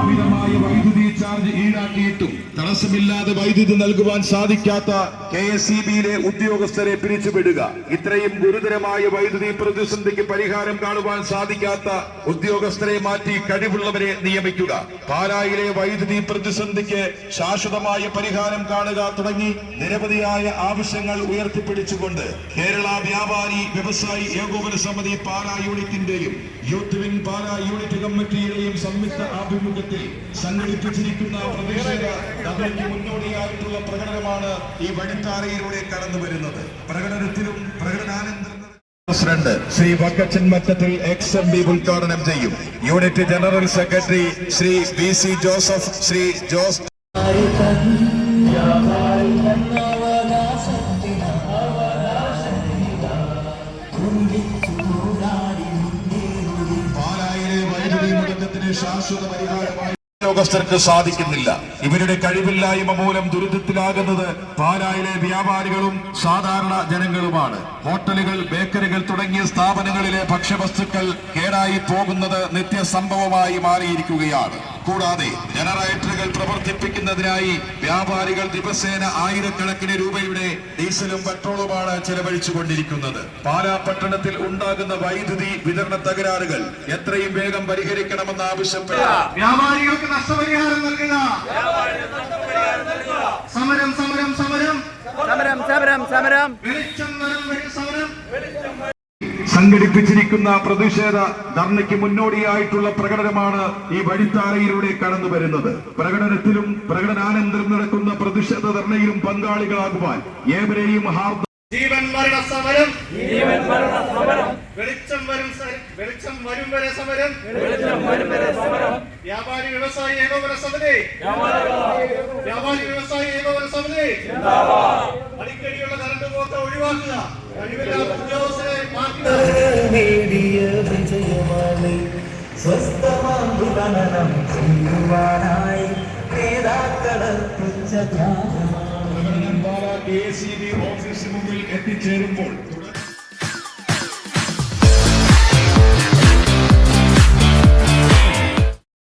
അമിതമായ വൈദ്യുതി ചാർജ് ഈടാക്കിയിട്ടും തടസ്സമില്ലാതെ വൈദ്യുതി നൽകുവാൻ സാധിക്കാത്ത കെ എസ് ഇ ബിയിലെ ഉദ്യോഗസ്ഥരെ പിരിച്ചുവിടുക. ഇത്രയും ഗുരുതരമായ വൈദ്യുതി പ്രതിസന്ധിക്ക് പരിഹാരം കാണുവാൻ സാധിക്കാത്ത ഉദ്യോഗസ്ഥരെ മാറ്റി കഴിവുള്ളവരെ നിയമിക്കുക. പാലായിലെ വൈദ്യുതി പ്രതിസന്ധിക്ക് ശാശ്വതമായ പരിഹാരം കാണുക തുടങ്ങി നിരവധിയായ ആവശ്യങ്ങൾ ഉയർത്തിപ്പിടിച്ചുകൊണ്ട് കേരള വ്യാപാരി വ്യവസായി ഏകോപന സമിതി പാലാ യൂണിറ്റിന്റെയും യൂത്ത് വിംഗ് പാലാ യൂണിറ്റ് കമ്മിറ്റിയുടെയും സംയുക്ത ആഭിമുഖ്യത്തിൽ സംഘടിപ്പിച്ചിരിക്കുന്ന പ്രവേശക മുന്നോടിയായിട്ടുള്ള പ്രകടനമാണ് ഈ വഴിത്താറയിലൂടെ കടന്നു വരുന്നത്. പ്രകടനത്തിലും പ്രകടനാനന്തരം president Shri Vakkachan Mattathil ex M P ഉദ്ഘാടനം ചെയ്യും. Unit general secretary Shri B C Joseph Shri Jose ശാശ്വത പരിഹാരമായി ഉദ്യോഗസ്ഥർക്ക് സാധിക്കുന്നില്ല. ഇവരുടെ കഴിവില്ലായ്മ മൂലം ദുരിതത്തിലാകുന്നത് പാലായിലെ വ്യാപാരികളും സാധാരണ ജനങ്ങളുമാണ്. ഹോട്ടലുകൾ ബേക്കറികൾ തുടങ്ങിയ സ്ഥാപനങ്ങളിലെ ഭക്ഷ്യവസ്തുക്കൾ കേടായി പോകുന്നത് നിത്യസംഭവമായി മാറിയിരിക്കുകയാണ്. കൂടാതെ ജനറേറ്ററുകൾ പ്രവർത്തിപ്പിക്കുന്നതിനായി വ്യാപാരികൾ ദിവസേന ആയിരക്കണക്കിന് രൂപയുടെ ഡീസലും പെട്രോളുമാണ് ചെലവഴിച്ചുകൊണ്ടിരിക്കുന്നത്. പാലാ പട്ടണത്തിൽ ഉണ്ടാകുന്ന വൈദ്യുതി വിതരണ തകരാറുകൾ എത്രയും വേഗം പരിഹരിക്കണമെന്ന് ആവശ്യപ്പെട്ടു വ്യാപാരികൾക്ക് നഷ്ടപരിഹാരം നൽകുക. സമരം സമരം സമരം. സമരം സമരം സമരം. വെളിച്ചം വരും വരും സമരം. സംഘടിപ്പിച്ചിരിക്കുന്ന പ്രതിഷേധ ധർണയ്ക്ക് മുന്നോടിയായിട്ടുള്ള പ്രകടനമാണ് ഈ വഴിത്താരയിലൂടെ കടന്നു വരുന്നത്. പ്രകടനത്തിലും പ്രകടനാനന്തരം നടക്കുന്ന പ്രതിഷേധ ധർണയിലും പങ്കാളികളാകുവാൻ ഏവരെയും ഹാർദ ജീവൻ മരണ സമരം. വെളിച്ചം വരും വെളിച്ചം വരും വരെ സമരം. വെളിച്ചം വരും വരെ സമരം. വ്യാപാരി വ്യവസായി ഏകോപന സമിതി. വ്യാപാരി വ്യവസായി ഏകോപന സമിതി. അടിക്കടിയുള്ള കറണ്ട് പോക്ക് ഒഴിവാക്കുക. കഴിവില്ലാത്ത ഉദ്യോഗസ്ഥരെ നേടിയ വിജയമാണ് ചെയ്യുവാനായി നേതാക്കളർപ്പിച്ച ത്യാഗമാണ് ഓഫീസിന് മുമ്പിൽ എത്തിച്ചേരുമ്പോൾ